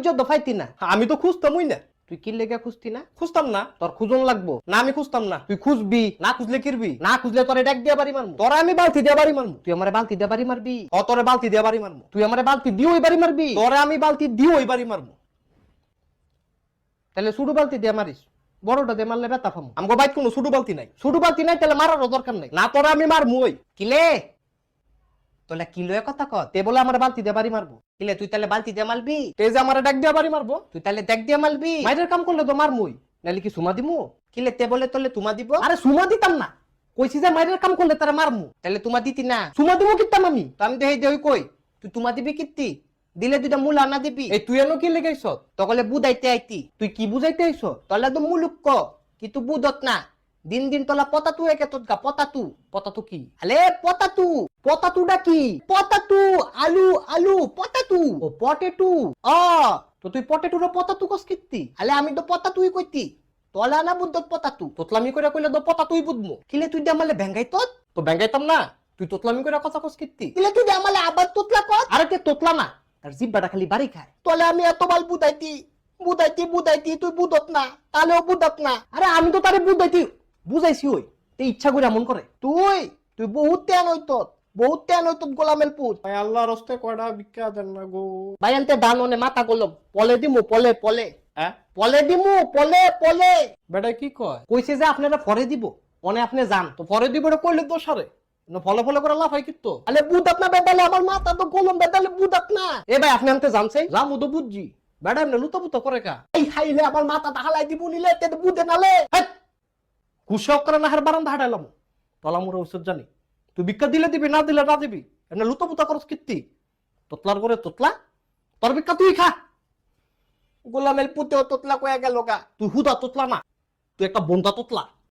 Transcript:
যত ফাইতি না। আমি তো খুঁজতামই না। তুই কি লেগে খুঁজতি না? খুঁজতাম না। তোর খুঁজন লাগবো। না, আমি খুঁজতাম না। তুই খুঁজবি, না খুঁজলে কিরবি? না খুঁজলে তোরে ডাক দিয়ে বাড়ি মারমু। তোরা আমি বালতি দিয়ে বাড়ি মারমু। তুই আমারে বালতি দিয়ে বাড়ি মারবি? অতরে বালতি দিয়ে বাড়ি মারমু। তুই আমারে বালতি দিয়ে ওই বাড়ি মারবি? তোরে আমি বালতি দিয়ে ওই বাড়ি মারমু। তাহলে শুধু বালতি দিয়ে মারিস। বড়টা দিয়ে মারলে ব্যথা ফামু আমগো বাইক কোনো ছোট বালতি নাই। শুধু বালতি নাই, তাহলে মারারও দরকার নাই। না, তোরা আমি মারমু, ওই। কিলে তোলা কিলো কথা কত তে বলে আমার বালতি দিয়ে বাড়ি মারবো। কিলে তুই তাহলে বালতি দিয়ে মারবি? তে যে আমার ডাক দিয়ে বাড়ি মারবো? তুই তাহলে দেখ দিয়ে মারবি। মাইরের কাম করলে তো মারমুই। নাহলে কি সুমা দিমু? কিলে তে বলে তোলে তুমা দিব? আরে সুমা দিতাম না। কইছি যে মাইরের কাম করলে তারা মারমু। তাহলে তুমা দিতি না। সুমা দিমু কিতাম আমি। তো আমি তো হেই দেই কই। তুই তুমা দিবি কিত্তি? দিলে দুইটা মূল আনা দিবি। এই তুই এনো কি লেগাইছ তকলে বুঝাইতে আইতি। তুই কি বুঝাইতে আইছ তলে তো মুলুক ক। কিন্তু বুঝত না। দিন দিন তলা পতাতু একে গা, পতাতু। পতা তো কি? আলে পতাতু। পতাতুটা কি? পতাতু, আলু আলু, পতাতু। ও পটেটু। অ তো তুই পটেটুর পতাতু কস কিত্তি? আলে আমি তো পতাতুই কইতি। তলা না বুদ্ধত পতাতু? তোতলামি করে কইলে তো পতা তুই বুঝমু কিলে তুই দেমালে ভেঙ্গাই তত? তো ব্যাঙ্গাইতাম না। তুই তোতলামি করে কথা কস কিত্তি। কিলে তুই দেমালে আবার তোতলা কত? আরে তে তোতলা না। তার জিব্বাটা খালি বাড়ি খায়। তলে আমি এত বাল বুদাইতি বুদাইতি বুদাইতি তুই বুদত না। তাহলেও বুদত না। আরে আমি তো তারে বুদাইতি বুঝাইছি ওই তে ইচ্ছা করে এমন করে। তুই তুই বহুত তেন হইত বহুত তেন হইত গোলামেল পুত। ভাই আল্লাহ রস্তে কয়টা ভিক্ষা দেন না গো। ভাই আনতে দান অনে মাথা গলম পলে দিমু পলে পলে। হ্যাঁ? পলে দিমু পলে পলে। বেটা কি কয়? কইছে যে আপনারা পরে দিব অনে আপনি যান। তো পরে দিব এটা কইলে তো সারে না ফলে ফলে করে লাফাই কিত্তো আলে বুদাত না বেদালে আমার মাথা তো গলম বেদালে বুদাত না এ ভাই আপনি আনতে জানছে রামু তো বুঝছি বেটা এমনি লুতো পুতো করে কা। এই হাইলে আমার মাথা হালাই দিব নিলে তে বুদে নালে। কুশক করে না হার বারান্দা হাঁটাইলাম তলা মুরে ওষুধ জানি। তুই ভিক্ষা দিলে দিবি না দিলে না দিবি? এমনি লুতো পুতো করস কীর্তি? তোতলার করে তোতলা? তোর ভিক্ষা তুই খা। গোলামেল পুতেও তোতলা কয়া গেল গা। তুই হুদা তোতলা না তুই একটা বন্ধা তোতলা।